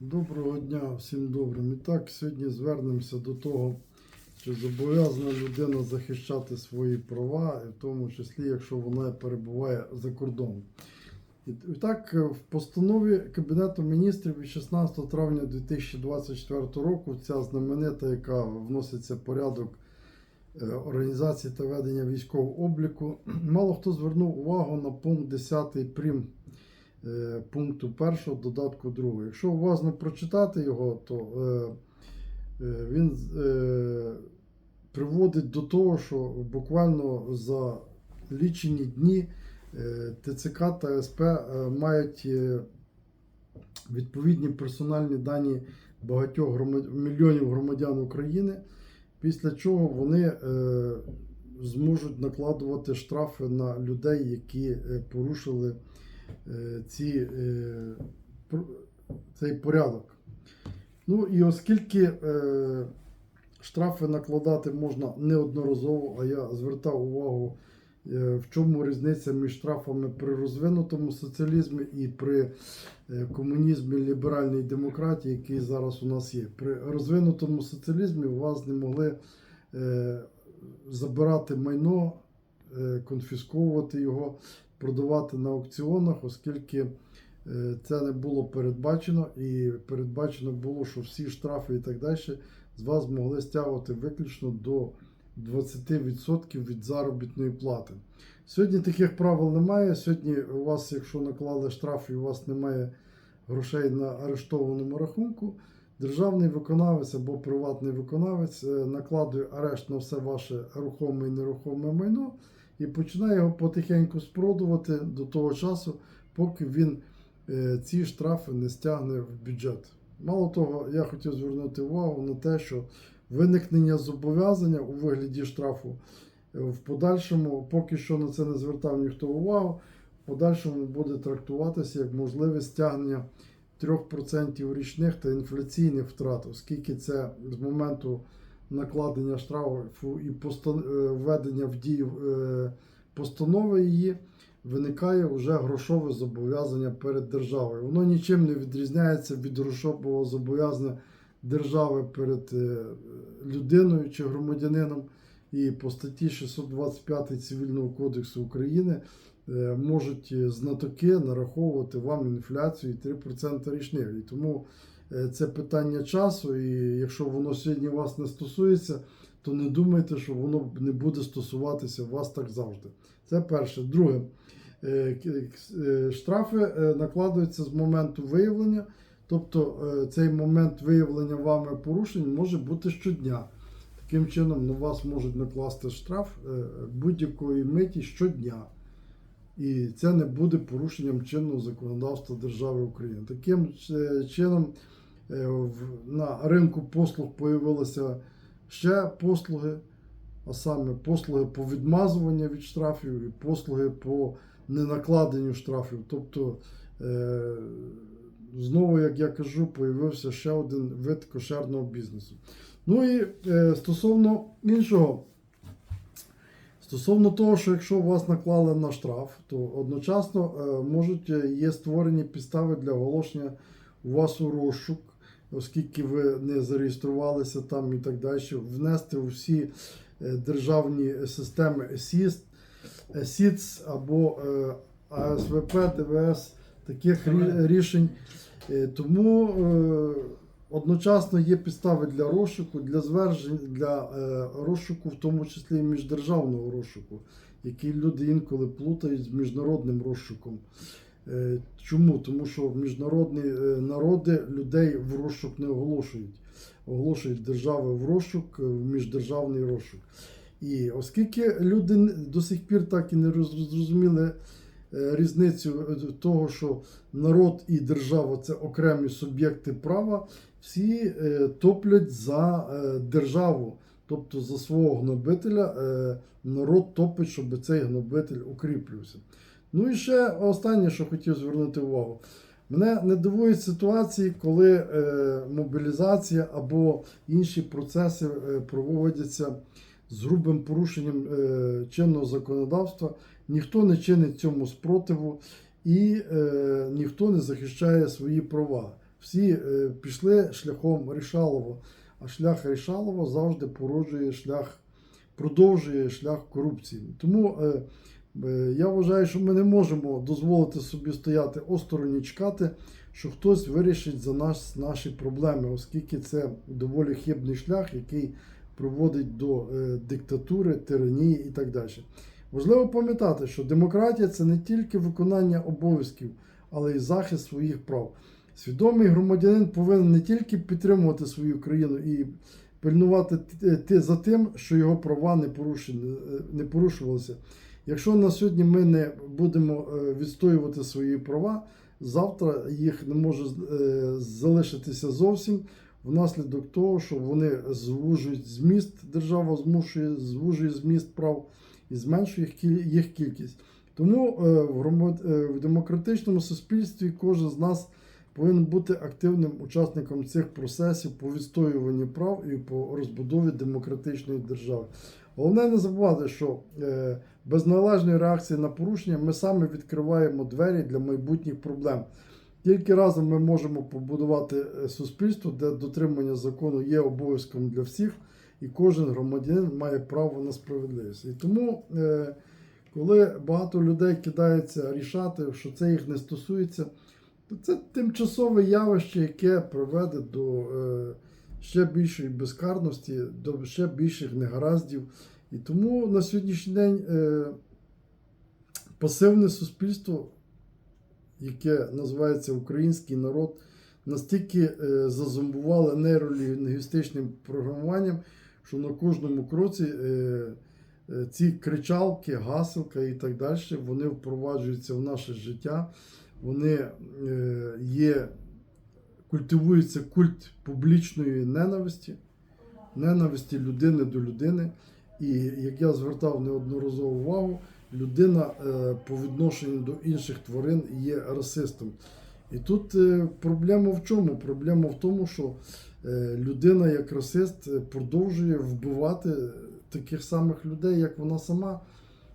Доброго дня всім добрим. І так, сьогодні звернемося до того, чи зобов'язана людина захищати свої права, в тому числі, якщо вона перебуває за кордоном. І так, е, в постанові Кабінету міністрів від 16 травня 2024 року ця знаменита, яка вноситься в порядок е, організації та ведення військового обліку, мало хто звернув увагу на пункт 10 прим пункту 1 додатку 2. Якщо уважно прочитати його, то е, е, він е, приводить до того, що буквально за лічені дні е, ТЦК та СП е, мають е, відповідні персональні дані багатьох громад... мільйонів громадян України, після чого вони е, зможуть накладувати штрафи на людей, які е, порушили е, ці, е, цей порядок. Ну і оскільки е, штрафи накладати можна неодноразово, а я звертав увагу, е, в чому різниця між штрафами при розвинутому соціалізмі і при е, комунізмі ліберальній демократії, який зараз у нас є. При розвинутому соціалізмі у вас не могли е, забирати майно, е, конфісковувати його, продавати на аукціонах, оскільки е, це не було передбачено, і передбачено було, що всі штрафи і так далі з вас могли стягувати виключно до 20% від заробітної плати. Сьогодні таких правил немає. Сьогодні у вас, якщо наклали штраф і у вас немає грошей на арештованому рахунку, державний виконавець або приватний виконавець е, накладує арешт на все ваше рухоме і нерухоме майно і починає його потихеньку спродувати до того часу, поки він е, ці штрафи не стягне в бюджет. Мало того, я хотів звернути увагу на те, що виникнення зобов'язання у вигляді штрафу е, в подальшому, поки що на це не звертав ніхто увагу, в подальшому буде трактуватися як можливе стягнення 3% річних та інфляційних втрат, оскільки це з моменту накладення штрафу і е, введення в дію е, постанови її виникає вже грошове зобов'язання перед державою. Воно нічим не відрізняється від грошового зобов'язання держави перед е, людиною чи громадянином. І по статті 625 Цивільного кодексу України можуть знатоки нараховувати вам інфляцію і 3% річних. І тому це питання часу, і якщо воно сьогодні вас не стосується, то не думайте, що воно не буде стосуватися вас так завжди. Це перше. Друге, е, е, штрафи е, накладаються з моменту виявлення, тобто е, цей момент виявлення вами порушень може бути щодня. Таким чином на вас можуть накласти штраф е, будь-якої миті щодня. І це не буде порушенням чинного законодавства держави України. Таким е, чином е, на ринку послуг появилися ще послуги, а саме послуги по відмазуванню від штрафів і послуги по ненакладенню штрафів. Тобто, е, знову, як я кажу, появився ще один вид кошерного бізнесу. Ну і е, стосовно іншого, стосовно того, що якщо вас наклали на штраф, то одночасно е, можуть е, є створені підстави для оголошення у вас у розшук, оскільки ви не зареєструвалися там і так далі, внести у всі е, державні системи СІС, СІЦ або е, АСВП, ДВС таких рішень. Е, Тому одночасно є підстави для розшуку, для зверджень, для розшуку, в тому числі і міждержавного розшуку, який люди інколи плутають з міжнародним розшуком. Е, Чому? Тому що міжнародні е, народи людей в розшук не оголошують. Оголошують держави в розшук, е, в міждержавний розшук. І оскільки люди до сих пір так і не зрозуміли різницю того, що народ і держава це окремі суб'єкти права, всі топлять за державу, тобто за свого гнобителя народ топить, щоб цей гнобитель укріплювався. Ну і ще останнє, що хотів звернути увагу. Мене не дивують ситуації, коли е, мобілізація або інші процеси е, проводяться з грубим порушенням е, чинного законодавства. Ніхто не чинить цьому спротиву і е, ніхто не захищає свої права. всі е, пішли шляхом Рішалова, а шлях Рішалова завжди породжує шлях, продовжує шлях корупції. Тому е, я вважаю, що ми не можемо дозволити собі стояти осторонь і чекати, що хтось вирішить за нас наші проблеми, оскільки це доволі хибний шлях, який приводить до е, диктатури, тиранії і так далі. Важливо пам'ятати, що демократія це не тільки виконання обов'язків, але й захист своїх прав. Свідомий громадянин повинен не тільки підтримувати свою країну і пильнувати ти за тим, що його права е, не порушувалися. Якщо на сьогодні ми не будемо е, відстоювати свої права, завтра їх не може е, залишитися зовсім внаслідок того, що вони звужують зміст, держава змушує, звужує зміст прав і зменшує їх кількість. Тому е, в, демократичному суспільстві кожен з нас повинен бути активним учасником цих процесів по відстоюванню прав і по розбудові демократичної держави. Головне не забувати, що без належної реакції на порушення ми саме відкриваємо двері для майбутніх проблем. Тільки разом ми можемо побудувати е, суспільство, де дотримання закону є обов'язком для всіх, і кожен громадянин має право на справедливість. І тому, е, коли багато людей кидаються рішати, що це їх не стосується, то це тимчасове явище, яке приведе до е, ще більшої безкарності, до ще більших негараздів. І тому на сьогоднішній день е, пасивне суспільство, яке називається український народ, настільки е, зазомбували нейролінгвістичним програмуванням, що на кожному кроці е, ці кричалки, гаселка і так далі, вони впроваджуються в наше життя. Вони є, культивується культ публічної ненависті, ненависті людини до людини. І як я звертав неодноразово увагу, людина е, по відношенню до інших тварин є расистом. І тут е, проблема в чому? Проблема в тому, що е, людина як расист продовжує вбивати таких самих людей, як вона сама,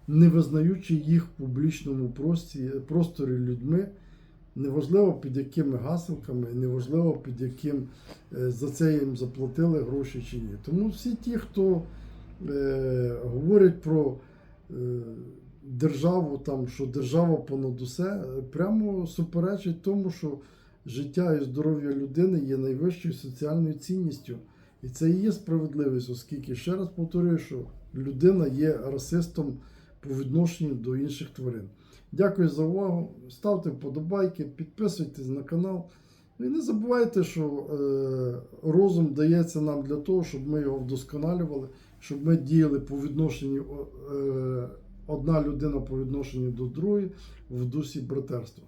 не визнаючи їх в публічному просторі людьми. Неважливо під якими гаселками, неважливо під яким за це їм заплатили гроші чи ні. Тому всі ті, хто говорять про е, державу, там, що держава понад усе, е, прямо суперечить тому, що життя і здоров'я людини є найвищою соціальною цінністю. І це і є справедливість, оскільки, ще раз повторюю, що людина є расистом по відношенню до інших тварин. Дякую за увагу. Ставте вподобайки, підписуйтесь на канал. І не забувайте, що е, розум дається нам для того, щоб ми його вдосконалювали, щоб ми діяли по відношенню е, одна людина по відношенню до другої в дусі братерства.